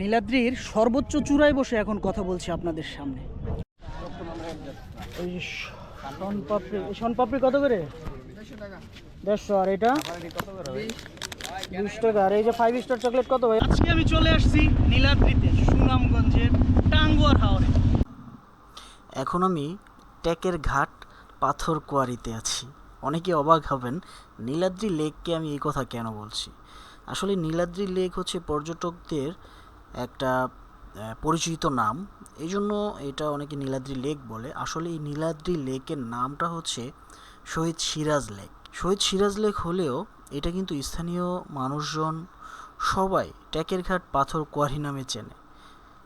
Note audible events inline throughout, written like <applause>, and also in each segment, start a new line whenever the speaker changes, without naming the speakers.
নীলাদ্রির সর্বোচ্চ চূড়ায় বসে এখন কথা বলছি আপনাদের সামনে। এই কত করে? দেড়শো, আর এটা? যে ফাইভ স্টার চকলেট কত আজকে আমি চলে আসছি নীলাদ্রিতে এখন আমি ট্যাকের ঘাট পাথর কোয়ারিতে আছি। অনেকে অবাক হবেন, নীলাদ্রি লেককে আমি এই কথা কেন বলছি? আসলে নীলাদ্রি লেক হচ্ছে পর্যটকদের একটা পরিচিত নাম। এই জন্য এটা অনেকে নীলাদ্রি লেক বলে। আসলে এই নীলাদ্রি লেকের নামটা হচ্ছে শহীদ সিরাজ লেক। শহীদ সিরাজ লেক হলেও এটা কিন্তু স্থানীয় মানুষজন সবাই ট্যাকের ঘাট পাথর কোয়ারি নামে চেনে।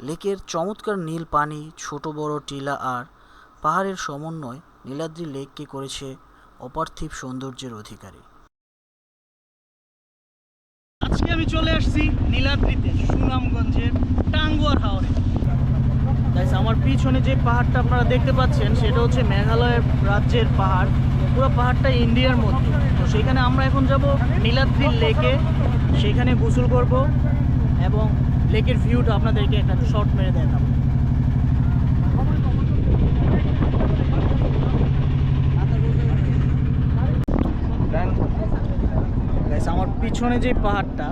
লেকের চমৎকার নীল পানি, ছোট বড় টিলা আর পাহাড়ের সমন্বয় নীলাদ্রি লেককে করেছে অপার্থিব সৌন্দর্যের অধিকারী। আজকে আমি চলে আসছি নীলাদ্রিতে, সুনামগঞ্জের টাঙ্গুয়ার হাওরে। আমার পিছনে যে পাহাড়টা আপনারা দেখতে পাচ্ছেন, সেটা হচ্ছে মেঘালয়ের রাজ্যের পাহাড়। পুরো পাহাড়টা ইন্ডিয়ার মধ্যে। তো সেখানে আমরা এখন যাব নীলাদ্রি লেকে। সেখানে গোসল করব এবং লেকের ভিউটা আপনাদেরকে একটা শর্ট মেরে দেখাবো গাইস আমার পিছনে যে পাহাড়টা,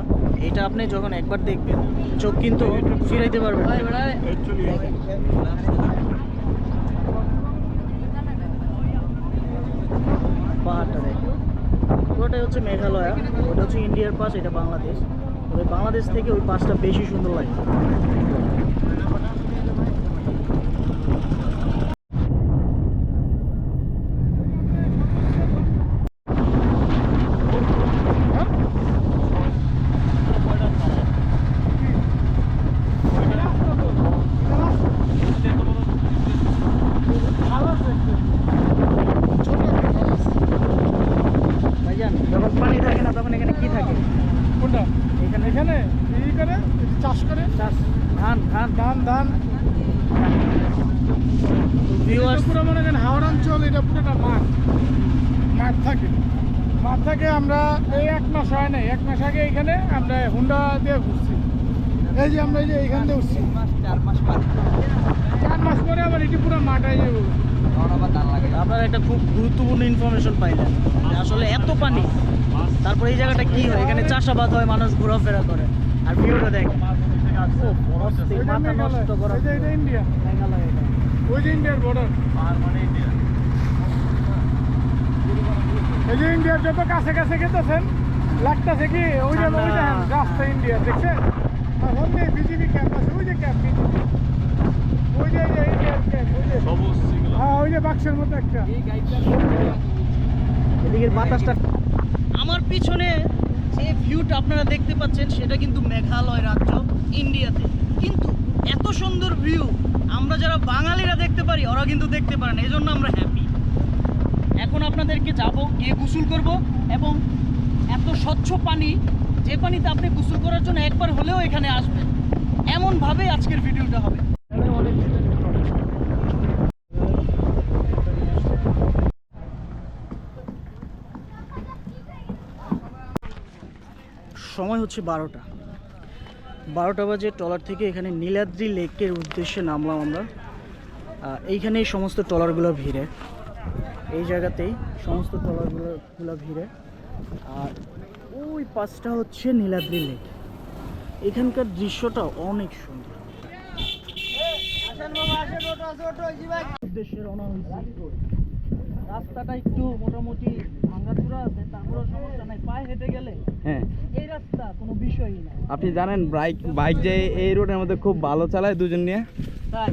এটা আপনি যখন একবার দেখবেন, চোখ কিন্তু ফিরাইতে পারবেন। পাহাড়টা দেখেন। পুরোটাই হচ্ছে মেঘালয়া, ওটা হচ্ছে ইন্ডিয়ার পাশ, এটা বাংলাদেশ। তবে বাংলাদেশ থেকে ওই পাশটা বেশি সুন্দর লাগে ভাইজান যখন পানি থাকে না তখন এখানে কি থাকে
কোনটা
এখানে
এই করে চাষ করে।
চাষ ধান ধান।
ধান ধান। এটা পুরো মনে করেন হাওড় অঞ্চল এটা পুরোটা মাঠ। মাঠ থাকে। মাঠ থাকে আমরা এই এক মাস হয় নাই। এক মাস আগে এখানে আমরা হুন্ডা দিয়ে ঘুরছি। এই যে আমরা এই যে এখান দিয়ে উঠছি।
চার মাস
চার মাস পরে। আবার এটি পুরো যাবে।
আপনারা একটা খুব গুরুত্বপূর্ণ ইনফরমেশন পাইলেন। আসলে এত পানি তারপরে এই জায়গাটা কি হয়? এখানে চাষাবাদ হয় মানুষ ঘোরাফেরা করে। আর ভিউটা মাথা নষ্ট করা।
ইন্ডিয়া।
মেঘালয়
ওই যে ইন্ডিয়ার বর্ডার এই যে ইন্ডিয়ার যত কাছে কাছে গেতেছেন লাগতেছে কি ওই যে ওই যে রাস্তা ইন্ডিয়া দেখছেন আর ওই বিজেপি ক্যাম্প আছে ওই যে ক্যাম্প ওই যে ইন্ডিয়ার ক্যাম্প ওই যে। হ্যাঁ ওই যে বাক্সের মতো একটা।
এদিকের বাতাসটা আমার পিছনে যে ভিউটা আপনারা দেখতে পাচ্ছেন, সেটা কিন্তু মেঘালয় রাজ্য ইন্ডিয়াতে কিন্তু এত সুন্দর ভিউ আমরা যারা বাঙালিরা দেখতে পারি ওরা কিন্তু দেখতে পারে না এই জন্য আমরা হ্যাপি এখন আপনাদেরকে যাব, গিয়ে গোসল করব এবং এত স্বচ্ছ পানি, যে পানিতে আপনি গোসল করার জন্য একবার হলেও এখানে আসবেন। এমনভাবে আজকের ভিডিওটা হবে। সময় হচ্ছে বারোটা। বারোটা বাজে ট্রলার থেকে এখানে নীলাদ্রি লেকের উদ্দেশ্যে নামলাম আমরা। এইখানেই সমস্ত ট্রলারগুলো ভিড়ে। এই জায়গাতেই সমস্ত ট্রলারগুলো, গুলো ভিড়ে। আর ওই পাশটা হচ্ছে নীলাদ্রি লেক। এখানকার দৃশ্যটা অনেক সুন্দর। উদ্দেশ্যে রওনা হয়েছি। রাস্তাটা একটু মোটামুটি ভাঙ্গাচুরা আছে তারপরে সমস্যা নাই। পায়ে হেঁটে গেলে
হ্যাঁ।
এই রাস্তা কোনো বিষয়ই না
আপনি জানেন বাইক বাইক যে এই রোডের মধ্যে খুব ভালো চালায় দুজন নিয়ে?
তাই?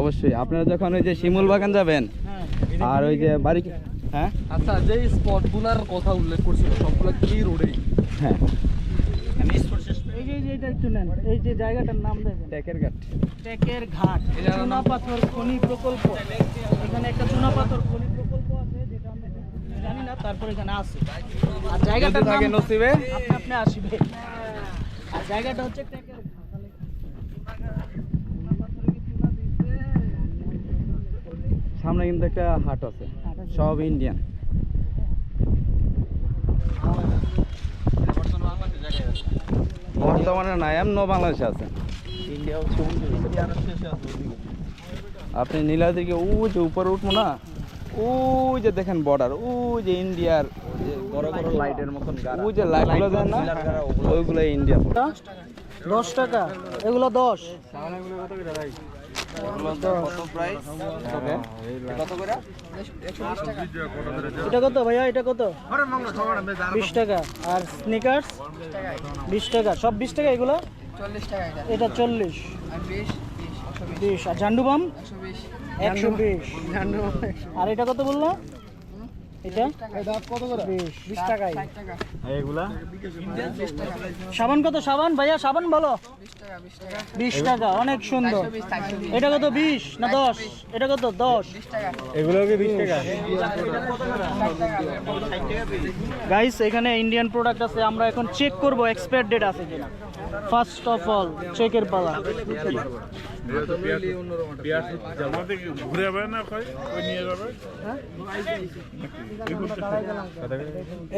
অবশ্যই। আপনারা যখন ওই যে শিমুল বাগান যাবেন
হ্যাঁ।
আর ওই যে বাড়ি হ্যাঁ?
আচ্ছা যে স্পটগুলোর কথা উল্লেখ করছিল সবগুলো কি রোডেই
হ্যাঁ।
এই যে এই এটা একটু নেন। এই যে জায়গাটার নাম দেখেন।
ট্যাকের ঘাট।
টেকের ঘাট।
এই জায়গাটার
চুনা পাথর খনি প্রকল্প। এখানে একটা চুনা পাথর খনি প্রকল্প জানি না তারপর এখানে আছে আর জায়গাটার
যদি থাকে নসিবে।
আপনি আপনি আসবে। আর জায়গাটা হচ্ছে
সামনে কিন্তু একটা হাট আছে। সব ইন্ডিয়ান বর্তমানে নাই এমন বাংলাদেশে আছে। আপনি নীলাদ্রিকে ও যে উপরে উঠবো না? ওই যে দেখেন বর্ডার ওই যে ইন্ডিয়ার বড় বড় লাইটের মতন ওই যে লাইটগুলো দেন না? ওইগুলো ইন্ডিয়া
দশ টাকা এগুলো দশ। এটা কত ভাইয়া এটা কত? বিশ টাকা। আর স্নিকার্স বিশ টাকা। সব বিশ টাকা এগুলো? এটা। চল্লিশ। বিশ আর ঝান্ডু বাম? একশো বিশ। আর এটা কত বলল? এটা? কত করে? বিশ। বিশ টাকায়। সাবান কত? সাবান ভাইয়া সাবান বলো। বিশ টাকা অনেক সুন্দর। এটা কত বিশ না দশ? এটা কত দশ? গাইস এখানে ইন্ডিয়ান প্রোডাক্ট আছে আমরা এখন চেক করব এক্সপায়ার ডেট আছে কিনা। ফার্স্ট অফ অল চেকের পালা।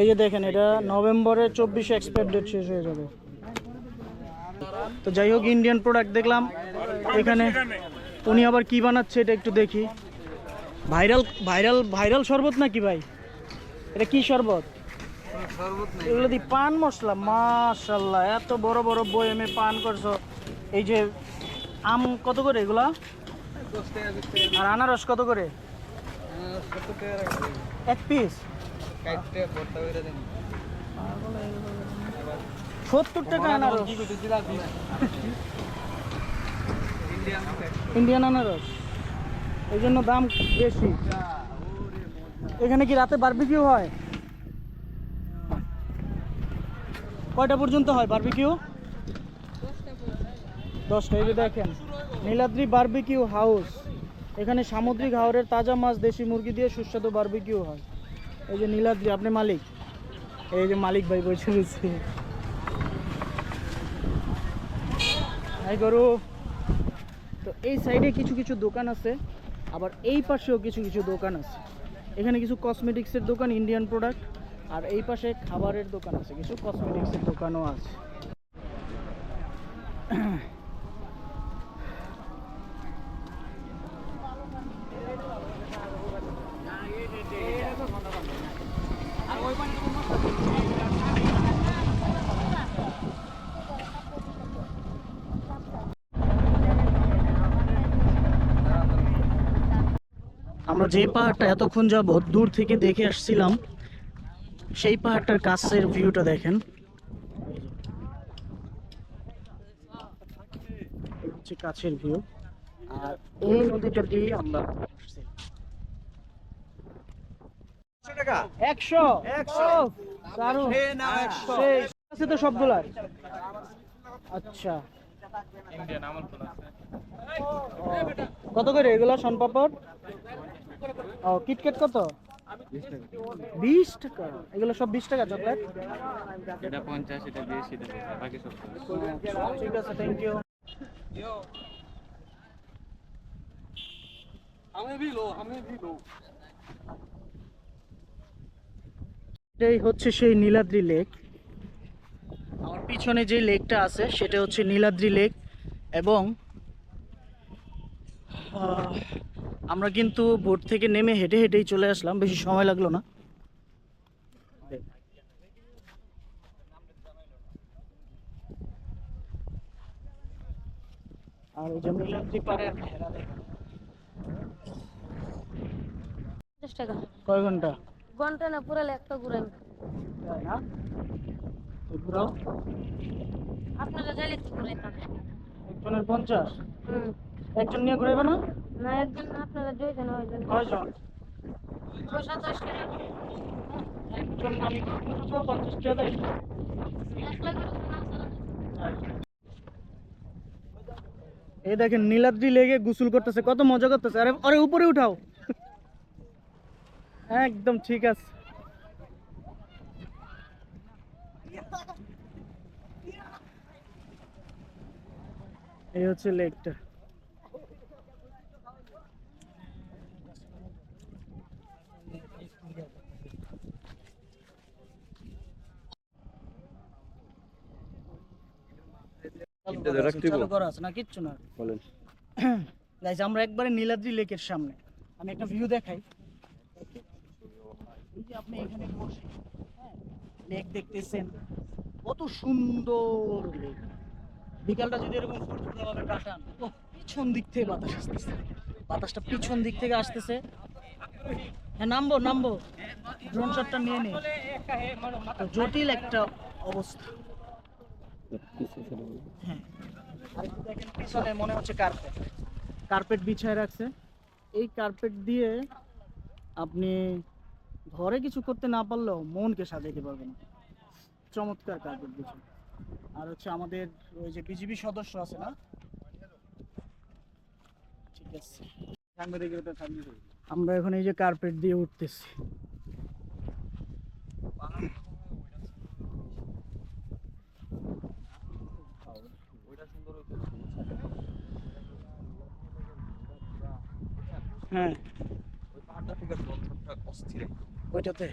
এই যে দেখেন, এটা নভেম্বরের চব্বিশে এক্সপায়ার ডেট শেষ হয়ে যাবে। তো যাই হোক ইন্ডিয়ান প্রোডাক্ট দেখলাম। এখানে উনি আবার কি বানাচ্ছে এটা একটু দেখি। ভাইরাল ভাইরাল ভাইরাল শরবত নাকি ভাই? এটা কি শরবত? এগুলো দি পান মশলা মাশাল্লাহ এত বড় বড় বয়মে পান করছ। এই যে আম কত করে এগুলা? আর আনারস কত করে? এক পিস সত্তর টাকা আনারস। ইন্ডিয়ান আনারস। এই জন্য দাম বেশি। এখানে কি রাতে বারবিকিউ হয়? কয়টা পর্যন্ত হয় বারবিকিউ দশটা এই যে দেখেন। নীলাদ্রি বারবিকিউ হাউস এখানে সামুদ্রিক হাওরের তাজা মাছ, দেশি মুরগি দিয়ে সুস্বাদু বারবিকিউ হয়। এই যে নীলাদ্রি, আপনি মালিক? এই যে মালিক ভাই বসে রয়েছে। হাই গরু। তো এই সাইডে কিছু কিছু দোকান আছে, আবার এই পাশেও কিছু কিছু দোকান আছে। এখানে কিছু কসমেটিক্সের দোকান ইন্ডিয়ান প্রোডাক্ট আর এই পাশে খাবারের দোকান আছে, কিছু কসমেটিক্সের দোকানও আছে। যে পাহাড়টা এতক্ষণ যাবৎ দূর থেকে দেখে আসছিলাম সেই পাহাড়টার কাছের ভিউটা দেখেন। হচ্ছে কাছের ভিউ। আর এই নদীটা দিয়ে আমরা একশো। একশো। দারুণ। সেই আছে তো সবগুলার আচ্ছা। কত করে এগুলা সনপাপড় ও কিটকেট কত? বিশ টাকা। এগুলো সব বিশ টাকা চকলেট?
এটা পঞ্চাশ এটা বিশ এটা বাকি সব
ঠিক আছে থ্যাংক ইউ এটাই হচ্ছে সেই নীলাদ্রি লেক। আমার পিছনে যে লেকটা আছে সেটা হচ্ছে নীলাদ্রি লেক এবং আহ, আমরা কিন্তু বোট থেকে নেমে হেঁটে হেঁটেই চলে আসলাম বেশি সময় লাগল না। আর এই যে নীলাদ্রি পাড়ের ঘেরা দেখেন।
পঞ্চাশ টাকা।
কয় ঘণ্টা?
ঘণ্টা না পুরালে একটা ঘুরাই
তাই না? ঘুরাও।
আপনারা তো
একজনের পঞ্চাশ? একজন নিয়ে ঘুরাইবে না?
একজন আপনারা।
এই দেখেন, নীলাদ্রি লেগে গোসল করতেছে, কত মজা করতেছে। আরে আরে, উপরে উঠাও। একদম ঠিক আছে। এই হচ্ছে লেকটা চালু করা আছে না কিচ্ছু না।
বলেন। <clears throat>
গাইজ আমরা একবারে নীলাদ্রি লেকের সামনে। আমি একটা ভিউ দেখাই। এই যে আপনি এখানে বসে হ্যাঁ লেক দেখতেছেন। কত সুন্দর লেক বিকালটা যদি এরকম কাটান পিছন দিক থেকে বাতাস আসতেছে। বাতাসটা পিছন দিক থেকে আসতেছে। হ্যাঁ নামবো নামবো। ড্রোন শটটা নিয়ে নে জটিল একটা অবস্থা। পিছনে মনে হচ্ছে কার্পেট কার্পেট বিছায় রাখছে। এই কার্পেট দিয়ে আপনি ঘরে কিছু করতে না পারলেও মনকে সাজাইতে পারবেন। চমৎকার কার্পেট বিছায় আর হচ্ছে আমাদের ওই যে বিজিবি সদস্য আছে না? ঠিক আছে। আমরা এখন এই যে কার্পেট দিয়ে উঠতেছি। হ্যাঁ। ওইটাতে?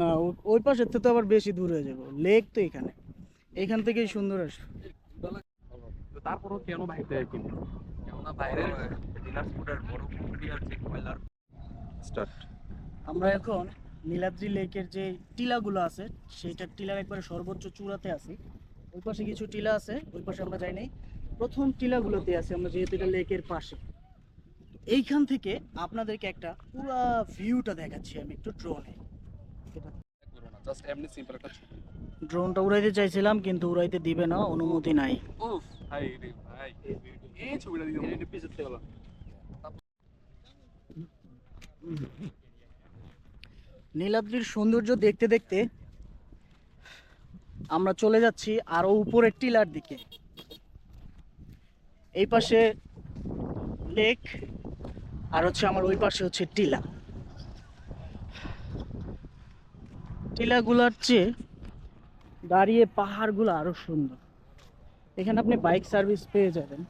না ওই পাশের থেকে তো আবার বেশি দূর হয়ে যাব। লেক তো এখানে। এখান থেকেই সুন্দর আসবে।
তারপরও কেন বাইরে কিনে কেননা বাইরে ডিলার স্কুটার বড় কুরিয়ার যে কয়লার
স্টার্ট
আমরা এখন নীলাদ্রি লেকের যে টিলাগুলো আছে সেইটার টিলার একবারে সর্বোচ্চ চূড়াতে আছি। ওই পাশে কিছু টিলা আছে ওই পাশে আমরা যাই নাই। প্রথম টিলাগুলোতে আছে আমরা যেহেতু এটা লেকের পাশে। এইখান থেকে আপনাদেরকে একটা পুরো ভিউটা দেখাচ্ছি আমি একটু ড্রোনে ড্রোনটা উড়াইতে চাইছিলাম কিন্তু উড়াইতে দিবে না অনুমতি নাই। নীলাদ্রির সৌন্দর্য দেখতে দেখতে আমরা চলে যাচ্ছি আরও উপরের টিলার দিকে। এই পাশে লেক আর হচ্ছে আমার ওই পাশে হচ্ছে টিলা। টিলাগুলার চেয়ে দাঁড়িয়ে পাহাড়গুলো আরও সুন্দর। এখানে আপনি বাইক সার্ভিস পেয়ে যাবেন।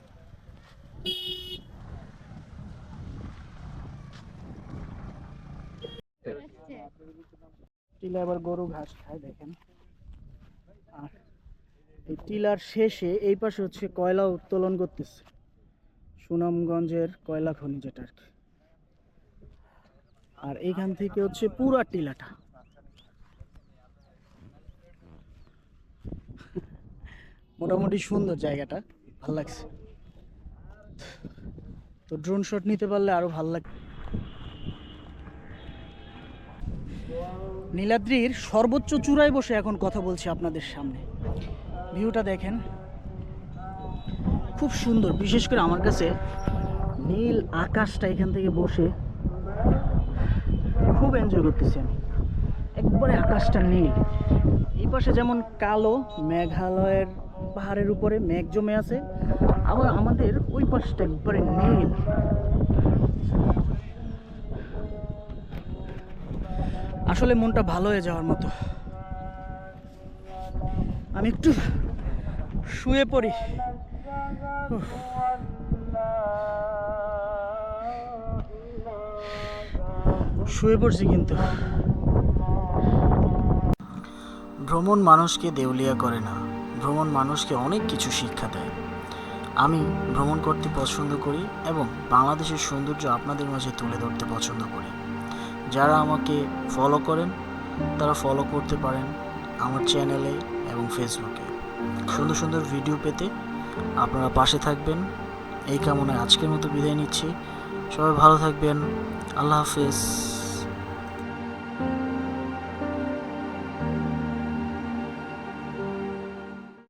টিলা আবার গরু ঘাস খায় দেখেন। টিলার শেষে এই পাশে হচ্ছে কয়লা উত্তোলন করতেছে। সুনামগঞ্জের কয়লা খনি যেটা আর কি আর এইখান থেকে হচ্ছে পুরা টিলাটা। মোটামুটি সুন্দর জায়গাটা, ভালো লাগছে। তো ড্রোন শট নিতে পারলে আরও ভালো লাগবে নীলাদ্রির সর্বোচ্চ চূড়ায় বসে এখন কথা বলছি আপনাদের সামনে। ভিউটা দেখেন। খুব সুন্দর, বিশেষ করে আমার কাছে নীল আকাশটা এখান থেকে বসে খুব এনজয় করতেছি আমি। একবারে আকাশটা নীল। এই পাশে যেমন কালো, মেঘালয়ের পাহাড়ের উপরে মেঘ জমে আছে, আবার আমাদের ওই পাশটা একবারে নীল। আসলে মনটা ভালো হয়ে যাওয়ার মতো। আমি একটু শুয়ে পড়ি। শুয়ে পড়ছি কিন্তু। ভ্রমণ মানুষকে দেউলিয়া করে না, ভ্রমণ মানুষকে অনেক কিছু শিক্ষা দেয়। আমি ভ্রমণ করতে পছন্দ করি এবং বাংলাদেশের সৌন্দর্য আপনাদের মাঝে তুলে ধরতে পছন্দ করি। যারা আমাকে ফলো করেন, তারা ফলো করতে পারেন আমার চ্যানেলে এবং ফেসবুকে সুন্দর সুন্দর ভিডিও পেতে আপনারা পাশে থাকবেন। এই কামনায় আজকের মতো বিদায় নিচ্ছি। সবাই ভালো থাকবেন। আল্লাহ হাফেজ।